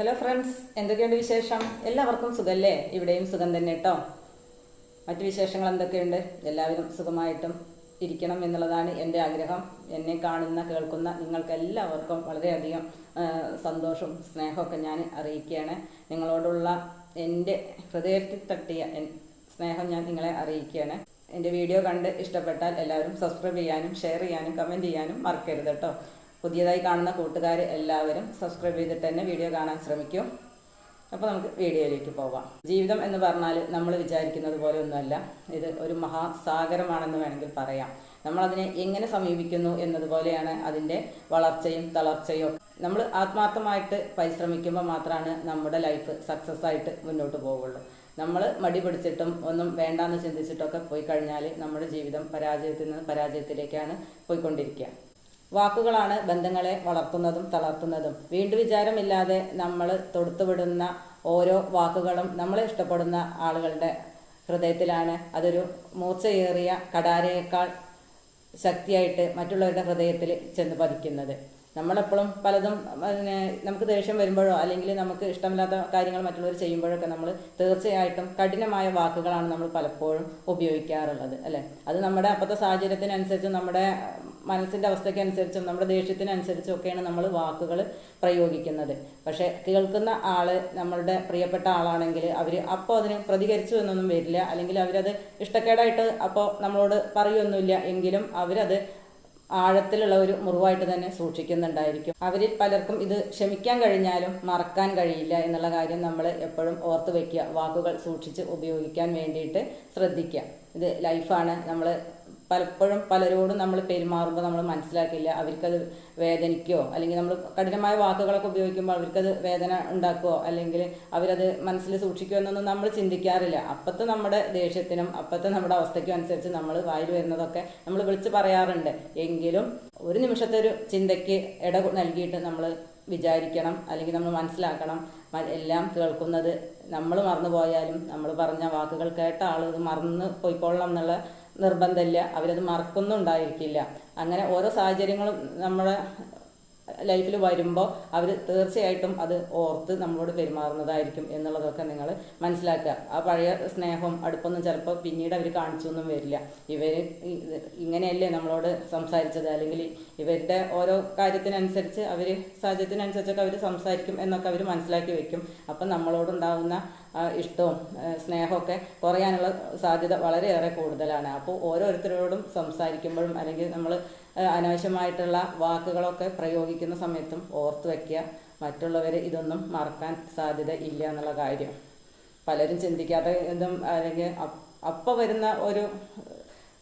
Hello friends എന്തൊക്കെയുണ്ട് വിശേഷം? എല്ലാവർക്കും സുഖല്ലേ? ഇവിടെയും സുഖം തന്നെ കേട്ടോ മറ്റു വിശേഷങ്ങൾ എന്തൊക്കെയുണ്ട്? എല്ലാവരും സുഖമായിട്ടും ഇരിക്കണം എന്നുള്ളതാണ് എന്റെ ആഗ്രഹം. എന്നെ കാണുന്ന കേൾക്കുന്ന നിങ്ങൾക്ക് എല്ലാവർക്കും വളരെയധികം സന്തോഷവും സ്നേഹമൊക്കെ ഞാൻ അറിയിക്കുകയാണ്. നിങ്ങളോടുള്ള എന്റെ ഹൃദയത്തിൽ തട്ടിയ സ്നേഹം ഞാൻ നിങ്ങളെ അറിയിക്കുകയാണ്. എന്റെ വീഡിയോ കണ്ട് ഇഷ്ടപ്പെട്ടാൽ എല്ലാവരും സബ്സ്ക്രൈബ് ചെയ്യാനും ഷെയർ ചെയ്യാനും കമന്റ് ചെയ്യാനും മറക്കരുത് കേട്ടോ പുതിയതായി കാണുന്ന കൂട്ടുകാർ എല്ലാവരും സബ്സ്ക്രൈബ് ചെയ്തിട്ട് തന്നെ വീഡിയോ കാണാൻ ശ്രമിക്കും. അപ്പോൾ നമുക്ക് വീഡിയോയിലേക്ക് പോവാം. ജീവിതം എന്ന് പറഞ്ഞാൽ നമ്മൾ വിചാരിക്കുന്നത് പോലെ ഒന്നുമല്ല. ഇത് ഒരു മഹാസാഗരമാണെന്ന് വേണമെങ്കിൽ പറയാം. നമ്മളതിനെ എങ്ങനെ സമീപിക്കുന്നു എന്നതുപോലെയാണ് അതിന്റെ വളർച്ചയും തളർച്ചയും നമ്മൾ ആത്മാർത്ഥമായിട്ട് പരിശ്രമിക്കുമ്പോൾ മാത്രമാണ് നമ്മുടെ ലൈഫ് സക്സസ് ആയിട്ട് മുന്നോട്ട് പോവുള്ളൂ. നമ്മൾ മടി പിടിച്ചിട്ടും ഒന്നും വേണ്ടാന്ന് ചിന്തിച്ചിട്ടൊക്കെ പോയി കഴിഞ്ഞാൽ നമ്മുടെ ജീവിതം പരാജയത്തിൽ നിന്ന് പരാജയത്തിലേക്കാണ് പോയിക്കൊണ്ടിരിക്കുക. വാക്കുകളാണ് ബന്ധങ്ങളെ വളർത്തുന്നതും തളർത്തുന്നതും. വീണ്ടും വിചാരമില്ലാതെ നമ്മൾ തൊടുത്തുവിടുന്ന ഓരോ വാക്കുകളും നമ്മളെ ഇഷ്ടപ്പെടുന്ന ആളുകളുടെ ഹൃദയത്തിലാണ്. അതൊരു മൂർച്ചയേറിയ കടാരയേക്കാൾ ശക്തിയായിട്ട് മറ്റുള്ളവരുടെ ഹൃദയത്തിൽ ചെന്ന് പതിക്കുന്നത്. നമ്മളെപ്പോഴും പലതും പിന്നെ നമുക്ക് ദേഷ്യം വരുമ്പോഴോ അല്ലെങ്കിൽ നമുക്ക് ഇഷ്ടമില്ലാത്ത കാര്യങ്ങൾ മറ്റുള്ളവർ ചെയ്യുമ്പോഴൊക്കെ നമ്മൾ തീർച്ചയായിട്ടും കഠിനമായ വാക്കുകളാണ് നമ്മൾ പലപ്പോഴും ഉപയോഗിക്കാറുള്ളത് അല്ലേ? അത് നമ്മുടെ അപ്പോഴത്തെ സാഹചര്യത്തിനനുസരിച്ച് നമ്മുടെ മനസ്സിന്റെ അവസ്ഥയ്ക്കനുസരിച്ചും നമ്മുടെ ദേഷ്യത്തിനനുസരിച്ചും ഒക്കെയാണ് നമ്മൾ വാക്കുകൾ പ്രയോഗിക്കുന്നത്. പക്ഷേ കേൾക്കുന്ന ആൾ നമ്മളുടെ പ്രിയപ്പെട്ട ആളാണെങ്കിൽ അവർ അപ്പോൾ അതിന് പ്രതികരിച്ചു എന്നൊന്നും വരില്ല. അല്ലെങ്കിൽ അവരത് ഇഷ്ടക്കേടായിട്ട് അപ്പോൾ നമ്മളോട് പറയുമൊന്നുമില്ല എങ്കിലും അവരത് ആഴത്തിലുള്ള ഒരു മുറിവായിട്ട് തന്നെ സൂക്ഷിക്കുന്നുണ്ടായിരിക്കും. അവരിൽ പലർക്കും ഇത് ക്ഷമിക്കാൻ കഴിഞ്ഞാലും മറക്കാൻ കഴിയില്ല എന്നുള്ള കാര്യം നമ്മൾ എപ്പോഴും ഓർത്ത് വയ്ക്കുക വാക്കുകൾ സൂക്ഷിച്ച് ഉപയോഗിക്കാൻ വേണ്ടിയിട്ട് ശ്രദ്ധിക്കുക. ഇത് ലൈഫാണ്. നമ്മൾ പലപ്പോഴും പലരോടും നമ്മൾ പെരുമാറുമ്പോൾ നമ്മൾ മനസ്സിലാക്കില്ല. അവർക്കത് വേദനിക്കോ അല്ലെങ്കിൽ നമ്മൾ കഠിനമായ വാക്കുകളൊക്കെ ഉപയോഗിക്കുമ്പോൾ അവർക്കത് വേദന ഉണ്ടാക്കുമോ അല്ലെങ്കിൽ അവരത് മനസ്സിൽ സൂക്ഷിക്കുമോ എന്നൊന്നും നമ്മൾ ചിന്തിക്കാറില്ല. അപ്പത്തെ നമ്മുടെ ദേഷ്യത്തിനും അപ്പത്തെ നമ്മുടെ അവസ്ഥയ്ക്കും അനുസരിച്ച് നമ്മൾ വായിൽ വരുന്നതൊക്കെ നമ്മൾ വിളിച്ച് പറയാറുണ്ട്. എങ്കിലും ഒരു നിമിഷത്തെ ഒരു ചിന്തയ്ക്ക് ഇട നൽകിയിട്ട് നമ്മൾ വിചാരിക്കണം അല്ലെങ്കിൽ നമ്മൾ മനസ്സിലാക്കണം. എല്ലാം കേൾക്കുന്നത് നമ്മൾ മറന്നു പോയാലും നമ്മൾ പറഞ്ഞ വാക്കുകൾ കേട്ട ഇത് മറന്ന് പോയിക്കൊള്ളണം എന്നുള്ള നിർബന്ധമില്ല. അവരത് മറക്കുന്നുണ്ടായിരിക്കില്ല അങ്ങനെ ഓരോ സാഹചര്യങ്ങളും നമ്മുടെ ലൈഫിൽ വരുമ്പോൾ അവർ തീർച്ചയായിട്ടും അത് ഓർത്ത് നമ്മളോട് പെരുമാറുന്നതായിരിക്കും എന്നുള്ളതൊക്കെ നിങ്ങൾ മനസ്സിലാക്കുക. ആ പഴയ സ്നേഹവും അടുപ്പൊന്നും ചിലപ്പോൾ പിന്നീട് അവർ കാണിച്ചൊന്നും വരില്ല. ഇവർ ഇങ്ങനെയല്ലേ നമ്മളോട് സംസാരിച്ചത്? അല്ലെങ്കിൽ ഇവരുടെ ഓരോ കാര്യത്തിനനുസരിച്ച് അവർ സാഹചര്യത്തിനനുസരിച്ചൊക്കെ അവർ സംസാരിക്കും എന്നൊക്കെ അവർ മനസ്സിലാക്കി വെക്കും. അപ്പം നമ്മളോടുണ്ടാകുന്ന ഇഷ്ടവും സ്നേഹമൊക്കെ കുറയാനുള്ള സാധ്യത വളരെയേറെ കൂടുതലാണ്. അപ്പോൾ ഓരോരുത്തരോടും സംസാരിക്കുമ്പോഴും അല്ലെങ്കിൽ നമ്മൾ അനാവശ്യമായിട്ടുള്ള വാക്കുകളൊക്കെ പ്രയോഗിക്കുന്ന സമയത്തും ഓർത്ത് വയ്ക്കുക മറ്റുള്ളവർ ഇതൊന്നും മറക്കാൻ സാധ്യത ഇല്ല എന്നുള്ള കാര്യം. പലരും ചിന്തിക്കാതെ ഇതും അല്ലെങ്കിൽ അപ്പം വരുന്ന ഒരു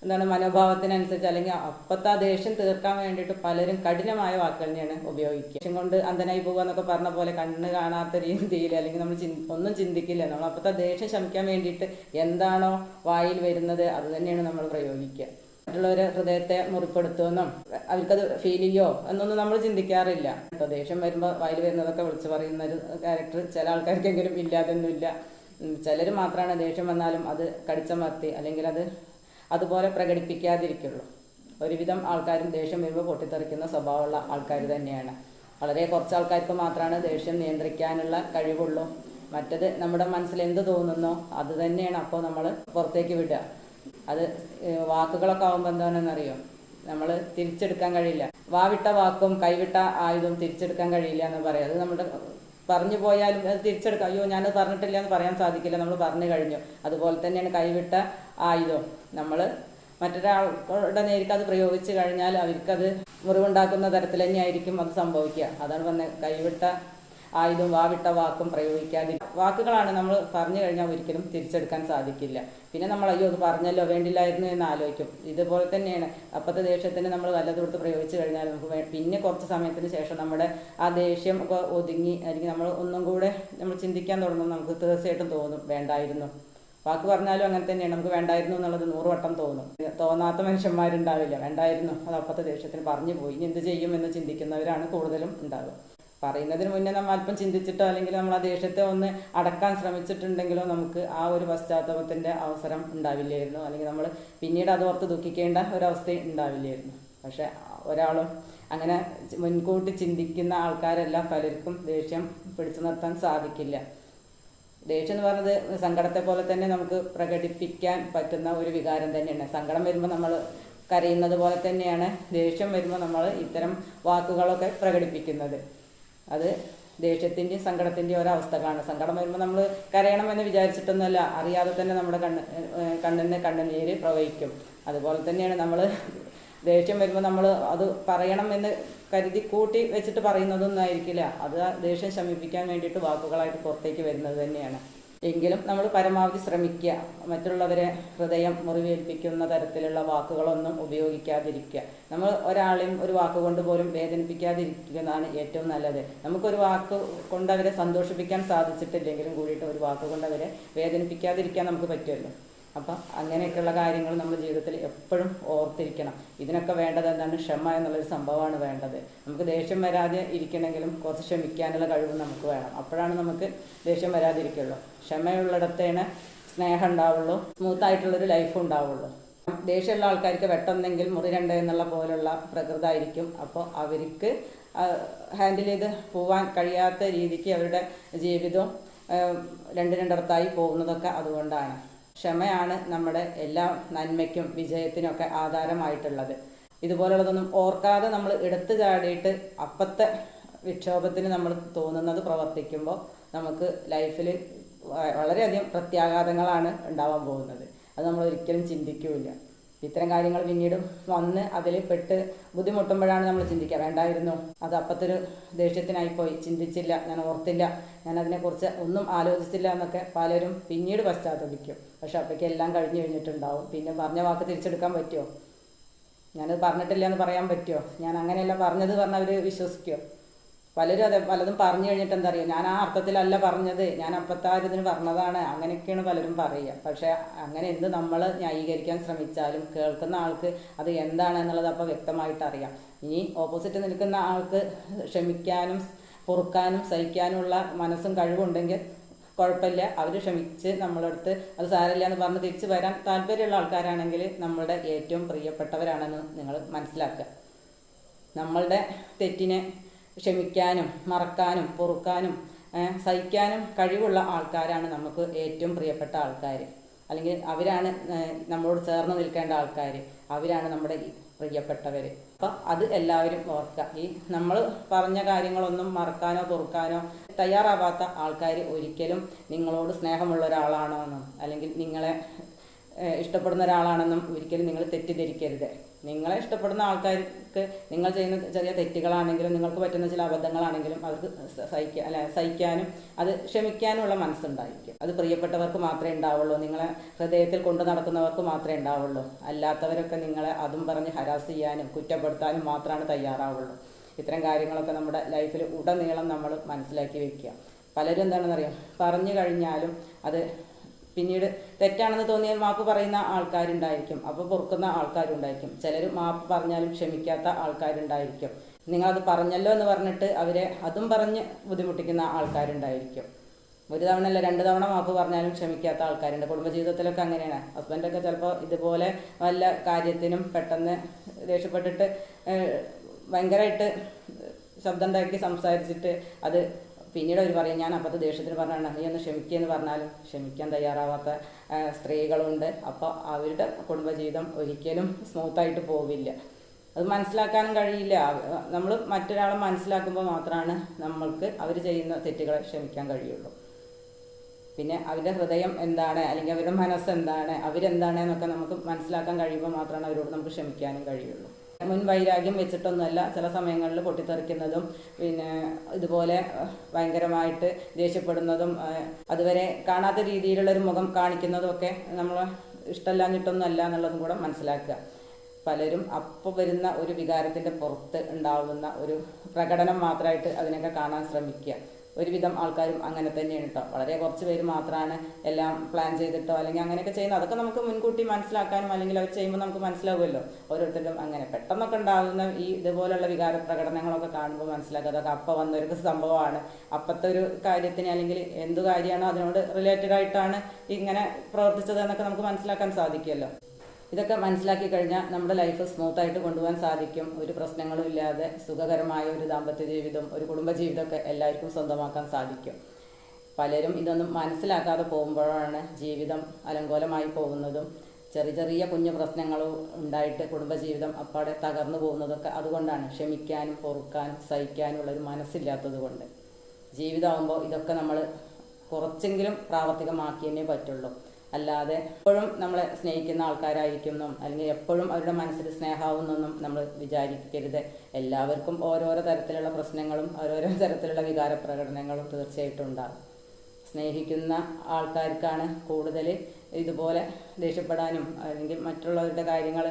എന്താണ് മനോഭാവത്തിനനുസരിച്ച് അല്ലെങ്കിൽ അപ്പത്തെ ആ ദേഷ്യം തീർക്കാൻ വേണ്ടിയിട്ട് പലരും കഠിനമായ വാക്കുകൾ തന്നെയാണ് ഉപയോഗിക്കുക. ദേഷ്യം കൊണ്ട് അന്ധനായി പോകുക എന്നൊക്കെ പറഞ്ഞ പോലെ കണ്ണ് കാണാത്ത രീതിയിൽ അല്ലെങ്കിൽ നമ്മൾ ഒന്നും ചിന്തിക്കില്ല. നമ്മൾ അപ്പത്തെ ദേഷ്യം ശമിക്കാൻ വേണ്ടിയിട്ട് എന്താണോ വായിൽ വരുന്നത് അത് തന്നെയാണ് നമ്മൾ പ്രയോഗിക്കുക. മറ്റുള്ളവരെ ഹൃദയത്തെ മുറിപ്പെടുത്തുമെന്നും അവർക്കത് ഫീൽ ചെയ്യോ എന്നൊന്നും നമ്മൾ ചിന്തിക്കാറില്ല. ഇപ്പോൾ ദേഷ്യം വരുമ്പോൾ വായിൽ വരുന്നതൊക്കെ വിളിച്ചു പറയുന്ന ഒരു ക്യാരക്ടർ ചില ആൾക്കാർക്കെങ്കിലും ഇല്ലാതൊന്നുമില്ല ചിലർ മാത്രമാണ് ദേഷ്യം വന്നാലും അത് കടിച്ചമർത്തി അല്ലെങ്കിൽ അത് അതുപോലെ പ്രകടിപ്പിക്കാതിരിക്കുള്ളൂ. ഒരുവിധം ആൾക്കാരും ദേഷ്യം വരുമ്പോൾ പൊട്ടിത്തെറിക്കുന്ന സ്വഭാവമുള്ള ആൾക്കാർ തന്നെയാണ്. വളരെ കുറച്ച് ആൾക്കാർക്ക് മാത്രമാണ് ദേഷ്യം നിയന്ത്രിക്കാനുള്ള കഴിവുള്ളൂ. മറ്റത് നമ്മുടെ മനസ്സിൽ എന്ത് തോന്നുന്നോ അത് തന്നെയാണ് അപ്പോൾ നമ്മൾ പുറത്തേക്ക് വിടുക. അത് വാക്കുകളൊക്കെ ആകുമ്പോൾ എന്താണെന്നറിയോ? നമ്മൾ തിരിച്ചെടുക്കാൻ കഴിയില്ല. വാവിട്ട വാക്കും കൈവിട്ട ആയുധവും തിരിച്ചെടുക്കാൻ കഴിയില്ല എന്ന് പറയാം. അത് നമ്മുടെ പറഞ്ഞു പോയാലും അത് തിരിച്ചെടുക്കാം. അയ്യോ ഞാനത് പറഞ്ഞിട്ടില്ല എന്ന് പറയാൻ സാധിക്കില്ല. നമ്മൾ പറഞ്ഞു കഴിഞ്ഞു. അതുപോലെ തന്നെയാണ് കൈവിട്ട ആയുധം നമ്മൾ മറ്റൊരാളുടെ നേരിട്ട് അത് പ്രയോഗിച്ചു കഴിഞ്ഞാൽ അവർക്കത് മുറിവുണ്ടാക്കുന്ന തരത്തിൽ തന്നെയായിരിക്കും അത് സംഭവിക്കുക. അതാണ് പറഞ്ഞത്. കൈവിട്ട ആയുധവും വാവിട്ട വാക്കും പ്രയോഗിക്കാതി വാക്കുകളാണ് നമ്മൾ പറഞ്ഞു കഴിഞ്ഞാൽ ഒരിക്കലും തിരിച്ചെടുക്കാൻ സാധിക്കില്ല. പിന്നെ നമ്മൾ അയ്യോ അത് പറഞ്ഞല്ലോ വേണ്ടില്ലായിരുന്നു എന്ന് ആലോചിക്കും. ഇതുപോലെ തന്നെയാണ്. അപ്പോഴത്തെ ദേഷ്യത്തിന് നമ്മൾ വല്ലതുകൊടുത്ത് പ്രയോഗിച്ചു കഴിഞ്ഞാൽ നമുക്ക് പിന്നെ കുറച്ച് സമയത്തിന് ശേഷം നമ്മുടെ ആ ദേഷ്യം ഒക്കെ ഒതുങ്ങി അല്ലെങ്കിൽ നമ്മൾ ഒന്നും കൂടെ നമ്മൾ ചിന്തിക്കാൻ തുടങ്ങും നമുക്ക് തീർച്ചയായിട്ടും തോന്നും വേണ്ടായിരുന്നു വാക്ക് പറഞ്ഞാലും അങ്ങനെ തന്നെയാണ്. നമുക്ക് വേണ്ടായിരുന്നു എന്നുള്ളത് നൂറ് വട്ടം തോന്നും. തോന്നാത്ത മനുഷ്യന്മാരുണ്ടാവില്ല. വേണ്ടായിരുന്നു അത് അപ്പത്തെ ദേഷ്യത്തിന് പറഞ്ഞു പോയി. ഇനി എന്ത് ചെയ്യും എന്ന് ചിന്തിക്കുന്നവരാണ് കൂടുതലും ഉണ്ടാവുക. പറയുന്നതിന് മുന്നേ നമ്മൾ അല്പം ചിന്തിച്ചിട്ടോ അല്ലെങ്കിൽ നമ്മൾ ആ ദേഷ്യത്തെ ഒന്ന് അടക്കാൻ ശ്രമിച്ചിട്ടുണ്ടെങ്കിലോ നമുക്ക് ആ ഒരു പശ്ചാത്തലത്തിന്റെ അവസരം ഉണ്ടാവില്ലായിരുന്നു. അല്ലെങ്കിൽ നമ്മൾ പിന്നീട് അതോർത്ത് ദുഃഖിക്കേണ്ട ഒരവസ്ഥ ഉണ്ടാവില്ലായിരുന്നു. പക്ഷെ ഒരാളും അങ്ങനെ മുൻകൂട്ടി ചിന്തിക്കുന്ന ആൾക്കാരെല്ലാം പലർക്കും ദേഷ്യം പിടിച്ചു നിർത്താൻ സാധിക്കില്ല. ദേഷ്യം എന്ന് പറയുന്നത് സങ്കടത്തെ പോലെ തന്നെ നമുക്ക് പ്രകടിപ്പിക്കാൻ പറ്റുന്ന ഒരു വികാരം തന്നെയാണ്. സങ്കടം വരുമ്പോൾ നമ്മൾ കരയുന്നത് പോലെ തന്നെയാണ് ദേഷ്യം വരുമ്പോൾ നമ്മൾ ഇത്തരം വാക്കുകളൊക്കെ പ്രകടിപ്പിക്കുന്നത്. അത് ദേഷ്യത്തിന്റെയും സങ്കടത്തിന്റെയും ഒരവസ്ഥകളാണ്. സങ്കടം വരുമ്പോൾ നമ്മൾ കരയണമെന്ന് വിചാരിച്ചിട്ടൊന്നുമല്ല. അറിയാതെ തന്നെ നമ്മുടെ കണ്ണ് കണ്ണിന് കണ്ണുനീര് പ്രവഹിക്കും. അതുപോലെ തന്നെയാണ് നമ്മൾ ദേഷ്യം വരുമ്പോൾ നമ്മൾ അത് പറയണം എന്ന് കരുതി കൂട്ടി വെച്ചിട്ട് പറയുന്നതൊന്നും ആയിരിക്കില്ല. അത് ദേഷ്യം ശമിപ്പിക്കാൻ വേണ്ടിയിട്ട് വാക്കുകളായിട്ട് പുറത്തേക്ക് വരുന്നത് തന്നെയാണ്. എങ്കിലും നമ്മൾ പരമാവധി ശ്രമിക്കുക. മറ്റുള്ളവരെ ഹൃദയം മുറിവേൽപ്പിക്കുന്ന തരത്തിലുള്ള വാക്കുകളൊന്നും ഉപയോഗിക്കാതിരിക്കുക. നമ്മൾ ഒരാളെയും ഒരു വാക്ക് കൊണ്ട് പോലും വേദനിപ്പിക്കാതിരിക്കുന്നതാണ് ഏറ്റവും നല്ലത്. നമുക്കൊരു വാക്ക് കൊണ്ട് അവരെ സന്തോഷിപ്പിക്കാൻ സാധിച്ചിട്ടില്ലെങ്കിലും കൂടിയിട്ട് ഒരു വാക്ക് കൊണ്ട് അവരെ വേദനിപ്പിക്കാതിരിക്കാൻ നമുക്ക് പറ്റുമല്ലോ. അപ്പം അങ്ങനെയൊക്കെയുള്ള കാര്യങ്ങൾ നമ്മുടെ ജീവിതത്തിൽ എപ്പോഴും ഓർത്തിരിക്കണം. ഇതിനൊക്കെ വേണ്ടത് എന്താണ്? ക്ഷമ എന്നുള്ളൊരു സംഭവമാണ് വേണ്ടത്. നമുക്ക് ദേഷ്യം വരാതെ ഇരിക്കണമെങ്കിലും കുറച്ച് ക്ഷമിക്കാനുള്ള കഴിവ് നമുക്ക് വേണം. അപ്പോഴാണ് നമുക്ക് ദേഷ്യം വരാതിരിക്കുള്ളൂ. ക്ഷമയുള്ളിടത്തേണ് സ്നേഹം ഉണ്ടാവുള്ളൂ. സ്മൂത്തായിട്ടുള്ളൊരു ലൈഫ് ഉണ്ടാവുള്ളൂ. ദേഷ്യമുള്ള ആൾക്കാർക്ക് വെട്ടെന്നെങ്കിൽ മുറി രണ്ട് എന്നുള്ള പോലുള്ള പ്രകൃതമായിരിക്കും അപ്പോൾ അവർക്ക് ഹാൻഡിൽ ചെയ്ത് പോവാൻ കഴിയാത്ത രീതിക്ക് അവരുടെ ജീവിതം രണ്ട് രണ്ടിടത്തായി പോകുന്നതൊക്കെ അതുകൊണ്ടാണ്. ക്ഷമയാണ് നമ്മുടെ എല്ലാ നന്മയ്ക്കും വിജയത്തിനൊക്കെ ആധാരമായിട്ടുള്ളത്. ഇതുപോലുള്ളതൊന്നും ഓർക്കാതെ നമ്മൾ എടുത്തു ചാടിയിട്ട് അപ്പത്തെ വിക്ഷോഭത്തിന് നമ്മൾ തോന്നുന്നത് പ്രവർത്തിക്കുമ്പോൾ നമുക്ക് ലൈഫിൽ വളരെയധികം പ്രത്യാഘാതങ്ങളാണ് ഉണ്ടാവാൻ പോകുന്നത്. അത് നമ്മൾ ഒരിക്കലും ചിന്തിക്കൂല ഇത്തരം കാര്യങ്ങൾ പിന്നീട് വന്ന് അതിൽ പെട്ട് ബുദ്ധിമുട്ടുമ്പോഴാണ് നമ്മൾ ചിന്തിക്കുക വേണ്ടായിരുന്നു അത് അപ്പത്തൊരു ദേഷ്യത്തിനായി പോയി ചിന്തിച്ചില്ല ഞാൻ ഓർത്തില്ല ഞാൻ അതിനെക്കുറിച്ച് ഒന്നും ആലോചിച്ചില്ല എന്നൊക്കെ പലരും പിന്നീട് പശ്ചാത്തപിക്കും. പക്ഷെ അപ്പോഴേക്ക് എല്ലാം കഴിഞ്ഞു കഴിഞ്ഞിട്ടുണ്ടാവും. പിന്നെ പറഞ്ഞ വാക്ക് തിരിച്ചെടുക്കാൻ പറ്റുമോ ഞാനത് പറഞ്ഞിട്ടില്ല എന്ന് പറയാൻ പറ്റുമോ ഞാൻ അങ്ങനെയല്ല പറഞ്ഞത് പറഞ്ഞാൽ അവർ വിശ്വസിക്കുമോ പലരും അതെ പലതും പറഞ്ഞു കഴിഞ്ഞിട്ട് എന്താ അറിയുക ഞാൻ ആ അർത്ഥത്തിലല്ല പറഞ്ഞത്. ഞാൻ അപ്പത്താരിതിന് പറഞ്ഞതാണ്. അങ്ങനെയൊക്കെയാണ് പലരും പറയുക. പക്ഷേ അങ്ങനെ എന്ത് നമ്മൾ ന്യായീകരിക്കാൻ ശ്രമിച്ചാലും കേൾക്കുന്ന ആൾക്ക് അത് എന്താണ് എന്നുള്ളത് അപ്പോൾ വ്യക്തമായിട്ട് അറിയാം. ഇനി ഓപ്പോസിറ്റ് നിൽക്കുന്ന ആൾക്ക് ക്ഷമിക്കാനും പൊറുക്കാനും സഹിക്കാനുമുള്ള മനസ്സും കഴിവുണ്ടെങ്കിൽ കുഴപ്പമില്ല. അവർ ക്ഷമിച്ച് നമ്മളടുത്ത് അത് സാരമില്ല എന്ന് പറഞ്ഞ് തിരിച്ച് വരാൻ താല്പര്യമുള്ള ആൾക്കാരാണെങ്കിൽ നമ്മളുടെ ഏറ്റവും പ്രിയപ്പെട്ടവരാണെന്ന് നിങ്ങൾ മനസ്സിലാക്കുക. നമ്മളുടെ തെറ്റിനെ ക്ഷമിക്കാനും മറക്കാനും പൊറുക്കാനും സഹിക്കാനും കഴിവുള്ള ആൾക്കാരാണ് നമുക്ക് ഏറ്റവും പ്രിയപ്പെട്ട ആൾക്കാർ അല്ലെങ്കിൽ അവരാണ് നമ്മളോട് ചേർന്ന് നിൽക്കേണ്ട ആൾക്കാർ അവരാണ് നമ്മുടെ പ്രിയപ്പെട്ടവർ അപ്പം അത് എല്ലാവരും ഓർക്കുക. ഈ നമ്മൾ പറഞ്ഞ കാര്യങ്ങളൊന്നും മറക്കാനോ പൊറുക്കാനോ തയ്യാറാവാത്ത ആൾക്കാർ ഒരിക്കലും നിങ്ങളോട് സ്നേഹമുള്ള ഒരാളാണോ എന്നും അല്ലെങ്കിൽ നിങ്ങളെ ഇഷ്ടപ്പെടുന്ന ഒരാളാണെന്നും ഒരിക്കലും നിങ്ങൾ തെറ്റിദ്ധരിക്കരുത്. നിങ്ങളെ ഇഷ്ടപ്പെടുന്ന ആൾക്കാർക്ക് നിങ്ങൾ ചെയ്യുന്ന ചെറിയ തെറ്റുകളാണെങ്കിലും നിങ്ങൾക്ക് പറ്റുന്ന ചില അബദ്ധങ്ങളാണെങ്കിലും അവർക്ക് സഹിക്കുക അല്ല സഹിക്കാനും അത് ക്ഷമിക്കാനുമുള്ള മനസ്സുണ്ടായിരിക്കും. അത് പ്രിയപ്പെട്ടവർക്ക് മാത്രമേ ഉണ്ടാവുള്ളൂ നിങ്ങളെ ഹൃദയത്തിൽ കൊണ്ടു നടക്കുന്നവർക്ക് മാത്രമേ ഉണ്ടാവുള്ളൂ. അല്ലാത്തവരൊക്കെ നിങ്ങളെ അതും പറഞ്ഞ് ഹരാസ് ചെയ്യാനും കുറ്റപ്പെടുത്താനും മാത്രമാണ് തയ്യാറാവുള്ളൂ. ഇത്തരം കാര്യങ്ങളൊക്കെ നമ്മുടെ ലൈഫിൽ ഉടനീളം നമ്മൾ മനസ്സിലാക്കി വെക്കുക. പലരും എന്താണെന്നറിയാം? പറഞ്ഞു കഴിഞ്ഞാലും അത് പിന്നീട് തെറ്റാണെന്ന് തോന്നിയാൽ മാപ്പ് പറയുന്ന ആൾക്കാരുണ്ടായിരിക്കും. അപ്പോൾ പൊറുക്കുന്ന ആൾക്കാരുണ്ടായിരിക്കും. ചിലർ മാപ്പ് പറഞ്ഞാലും ക്ഷമിക്കാത്ത ആൾക്കാരുണ്ടായിരിക്കും. നിങ്ങളത് പറഞ്ഞല്ലോ എന്ന് പറഞ്ഞിട്ട് അവരെ അതും പറഞ്ഞ് ബുദ്ധിമുട്ടിക്കുന്ന ആൾക്കാരുണ്ടായിരിക്കും. ഒരു തവണ അല്ല രണ്ട് തവണ മാപ്പ് പറഞ്ഞാലും ക്ഷമിക്കാത്ത ആൾക്കാരുണ്ട്. കുടുംബജീവിതത്തിലൊക്കെ അങ്ങനെയാണ്. ഹസ്ബൻഡൊക്കെ ചിലപ്പോൾ ഇതുപോലെ വല്ല കാര്യത്തിനും പെട്ടെന്ന് ദേഷ്യപ്പെട്ടിട്ട് ഭയങ്കരമായിട്ട് ശബ്ദം ഉണ്ടാക്കി സംസാരിച്ചിട്ട് അത് പിന്നീട് അവർ പറയും ഞാൻ അപ്പത്തെ ദേഷ്യത്തിന് പറഞ്ഞാണ് നീ ഒന്ന് ക്ഷമിക്കുകയെന്ന് പറഞ്ഞാലും ക്ഷമിക്കാൻ തയ്യാറാവാത്ത സ്ത്രീകളുണ്ട്. അപ്പോൾ അവരുടെ കുടുംബജീവിതം ഒരിക്കലും സ്മൂത്തായിട്ട് പോവില്ല. അത് മനസ്സിലാക്കാനും കഴിയില്ല. നമ്മൾ മറ്റൊരാളെ മനസ്സിലാക്കുമ്പോൾ മാത്രമാണ് നമ്മൾക്ക് അവർ ചെയ്യുന്ന തെറ്റുകളെ ക്ഷമിക്കാൻ കഴിയുള്ളൂ. പിന്നെ അവരുടെ ഹൃദയം എന്താണ് അല്ലെങ്കിൽ അവരുടെ മനസ്സെന്താണ് അവരെന്താണ് എന്നൊക്കെ നമുക്ക് മനസ്സിലാക്കാൻ കഴിയുമ്പോൾ മാത്രമാണ് അവരോട് നമുക്ക് ക്ഷമിക്കാനും കഴിയുള്ളൂ. മുൻ വൈരാഗ്യം വെച്ചിട്ടൊന്നുമല്ല ചില സമയങ്ങളിൽ പൊട്ടിത്തെറിക്കുന്നതും പിന്നെ ഇതുപോലെ ഭയങ്കരമായിട്ട് ദേഷ്യപ്പെടുന്നതും അതുവരെ കാണാത്ത രീതിയിലുള്ള ഒരു മുഖം കാണിക്കുന്നതും ഒക്കെ നമ്മൾ ഇഷ്ടമല്ലാഞ്ഞിട്ടൊന്നും അല്ല എന്നുള്ളതും കൂടെ മനസ്സിലാക്കുക. പലരും അപ്പോൾ വരുന്ന ഒരു വികാരത്തിന്റെ പുറത്ത് ഉണ്ടാവുന്ന ഒരു പ്രകടനം മാത്രമായിട്ട് അതിനൊക്കെ കാണാൻ ശ്രമിക്കുക. ഒരുവിധം ആൾക്കാരും അങ്ങനെ തന്നെയാണ് കേട്ടോ വളരെ കുറച്ച് പേര് മാത്രമാണ് എല്ലാം പ്ലാൻ ചെയ്തിട്ടോ അല്ലെങ്കിൽ അങ്ങനെയൊക്കെ ചെയ്യുന്നത്. അതൊക്കെ നമുക്ക് മുൻകൂട്ടി മനസ്സിലാക്കാനും അല്ലെങ്കിൽ അവർ ചെയ്യുമ്പോൾ നമുക്ക് മനസ്സിലാവുമല്ലോ. ഓരോരുത്തരും അങ്ങനെ പെട്ടെന്നൊക്കെ ഉണ്ടാകുന്ന ഈ ഇതുപോലുള്ള വികാര പ്രകടനങ്ങളൊക്കെ കാണുമ്പോൾ മനസ്സിലാക്കുക. അതൊക്കെ അപ്പം വന്നൊരു സംഭവമാണ്. അപ്പത്തെ ഒരു കാര്യത്തിന് അല്ലെങ്കിൽ എന്ത് കാര്യമാണോ അതിനോട് റിലേറ്റഡ് ആയിട്ടാണ് ഇങ്ങനെ പ്രവർത്തിച്ചത് എന്നൊക്കെ നമുക്ക് മനസ്സിലാക്കാൻ സാധിക്കുമല്ലോ. ഇതൊക്കെ മനസ്സിലാക്കി കഴിഞ്ഞാൽ നമ്മുടെ ലൈഫ് സ്മൂത്തായിട്ട് കൊണ്ടുപോകാൻ സാധിക്കും. ഒരു പ്രശ്നങ്ങളും ഇല്ലാതെ സുഖകരമായ ഒരു ദാമ്പത്യ ജീവിതം ഒരു കുടുംബ ജീവിതമൊക്കെ എല്ലാവർക്കും സ്വന്തമാക്കാൻ സാധിക്കും. പലരും ഇതൊന്നും മനസ്സിലാക്കാതെ പോകുമ്പോഴാണ് ജീവിതം അലങ്കോലമായി പോകുന്നതും ചെറിയ ചെറിയ കുഞ്ഞു പ്രശ്നങ്ങളും ഉണ്ടായിട്ട് കുടുംബജീവിതം അപ്പാടെ തകർന്നു പോകുന്നതൊക്കെ അതുകൊണ്ടാണ് ക്ഷമിക്കാനും പൊറുക്കാനും സഹിക്കാനുള്ള ഒരു മനസ്സില്ലാത്തത് കൊണ്ട്. ജീവിതമാകുമ്പോൾ ഇതൊക്കെ നമ്മൾ കുറച്ചെങ്കിലും പ്രാവർത്തികമാക്കിയേ പറ്റുള്ളൂ. അല്ലാതെ എപ്പോഴും നമ്മളെ സ്നേഹിക്കുന്ന ആൾക്കാരായിരിക്കുമെന്നും അല്ലെങ്കിൽ എപ്പോഴും അവരുടെ മനസ്സിൽ സ്നേഹമാവുന്നൊന്നും നമ്മൾ വിചാരിക്കരുത്. എല്ലാവർക്കും ഓരോരോ തരത്തിലുള്ള പ്രശ്നങ്ങളും ഓരോരോ തരത്തിലുള്ള വികാര പ്രകടനങ്ങളും തീർച്ചയായിട്ടും ഉണ്ടാകും. സ്നേഹിക്കുന്ന ആൾക്കാർക്കാണ് കൂടുതൽ ഇതുപോലെ ദേഷ്യപ്പെടാനും അല്ലെങ്കിൽ മറ്റുള്ളവരുടെ കാര്യങ്ങൾ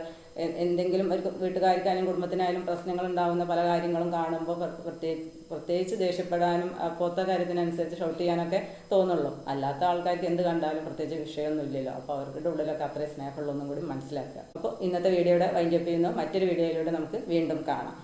എന്തെങ്കിലും ഒരു വീട്ടുകാർക്കായാലും കുടുംബത്തിനായാലും പ്രശ്നങ്ങൾ ഉണ്ടാകുന്ന പല കാര്യങ്ങളും കാണുമ്പോൾ പ്രത്യേകിച്ച് പ്രത്യേകിച്ച് ദേഷ്യപ്പെടാനും അപ്പോഴത്തെ കാര്യത്തിനനുസരിച്ച് ഷോട്ട് ചെയ്യാനൊക്കെ തോന്നുള്ളൂ. അല്ലാത്ത ആൾക്കാർക്ക് എന്ത് കണ്ടാലും പ്രത്യേകിച്ച് വിഷയമൊന്നും ഇല്ലല്ലോ. അപ്പോൾ അവരുടെ ഉള്ളിലൊക്കെ അത്രയും സ്നേഹമുള്ളൊന്നും കൂടി മനസ്സിലാക്കുക. അപ്പോൾ ഇന്നത്തെ വീഡിയോയുടെ വൈൻഡപ്പ് ചെയ്യുന്നു. മറ്റൊരു വീഡിയോയിലൂടെ നമുക്ക് വീണ്ടും കാണാം.